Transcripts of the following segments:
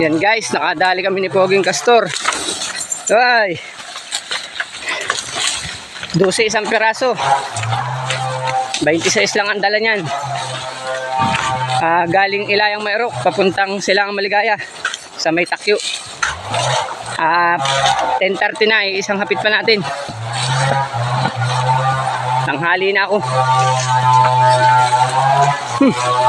Yan guys, nakadali kami ni Poging Castor. Ay. 12 isang piraso. 26 lang ang dala niyan. Ah, galing Ilayang Mayrok, papuntang Silangang Maligaya sa May Takyo. Ah, 10.30 na, isang hapit pa natin. Tanghali na ako. Uh,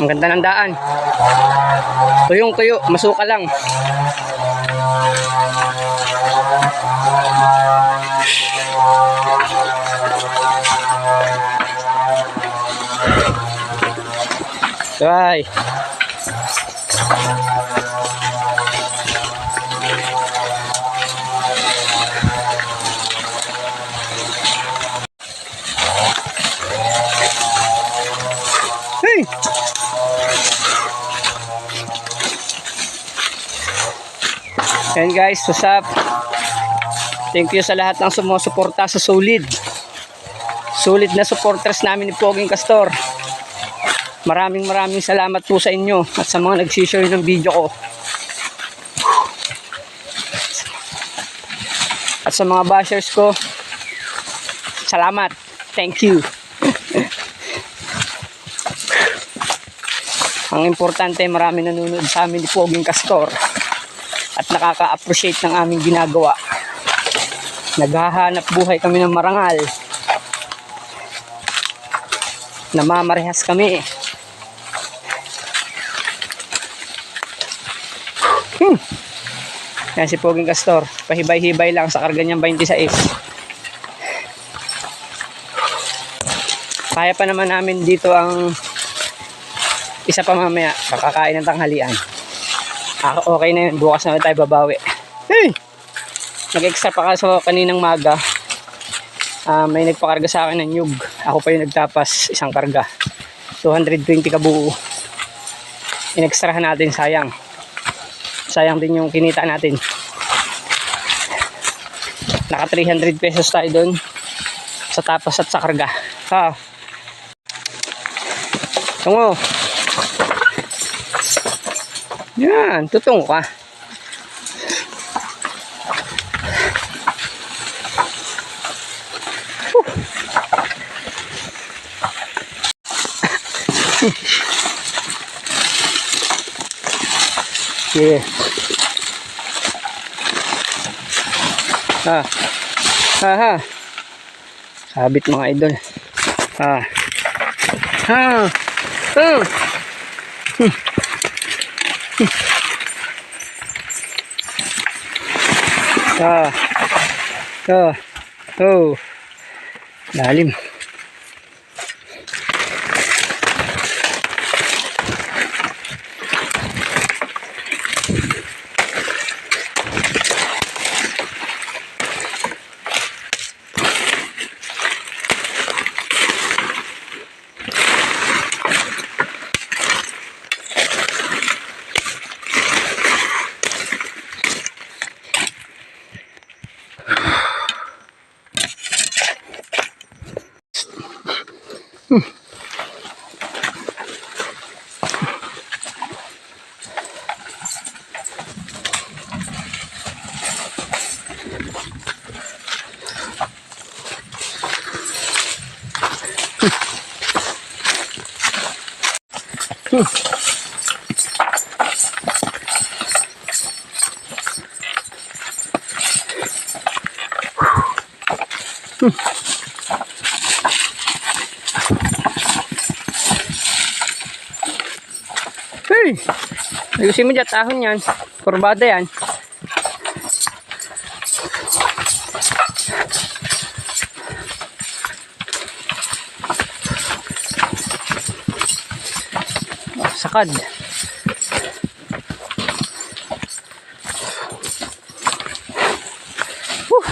Ang ganda ng daan. Tuyong tuyo, masuka lang. Ay. Hey! Ayan guys, what's up? Thank you sa lahat ng sumusuporta sa Solid. Solid na supporters namin ni Poging Castor. Maraming maraming salamat po sa inyo at sa mga nag-share ng video ko. At sa mga bashers ko, salamat. Thank you. Ang importante, marami nanonood sa amin ni Poging Castor at nakaka-appreciate ng aming ginagawa. Naghahanap buhay kami ng marangal. Namamarehas kami. Hmm. Yan si Poging Castor. Pahibay-hibay lang sa karga niyang 26. Kaya pa naman namin dito ang isa pa mamaya. Kakakain ng tanghalian. Ah, okay na yun. Bukas na tayo babawi. Hey! Nag-extra pa kaso kaninang maga. Ah, may nagpakarga sa akin ng nyug. Ako pa yung nagtapas isang karga. 220 kabuo. Inextrahan natin sayang. Sayang din yung kinita natin. Naka 300 pesos tayo doon sa tapas at sa karga. Ha. Tungo. Yan, tutungo ka. Yeah. Ha. Ha ha. Sabit mga idol. Ha. Ha. Ha. Ha. Ha. Oh. Lalim. Hmm. Hmm. Hmm. Hey! Ayusin mo dyan, tahon yan. Kurbada yan. Sakad. Whew.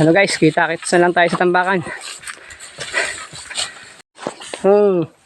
Ano guys, kita-kits na lang tayo sa tambakan. Hmm.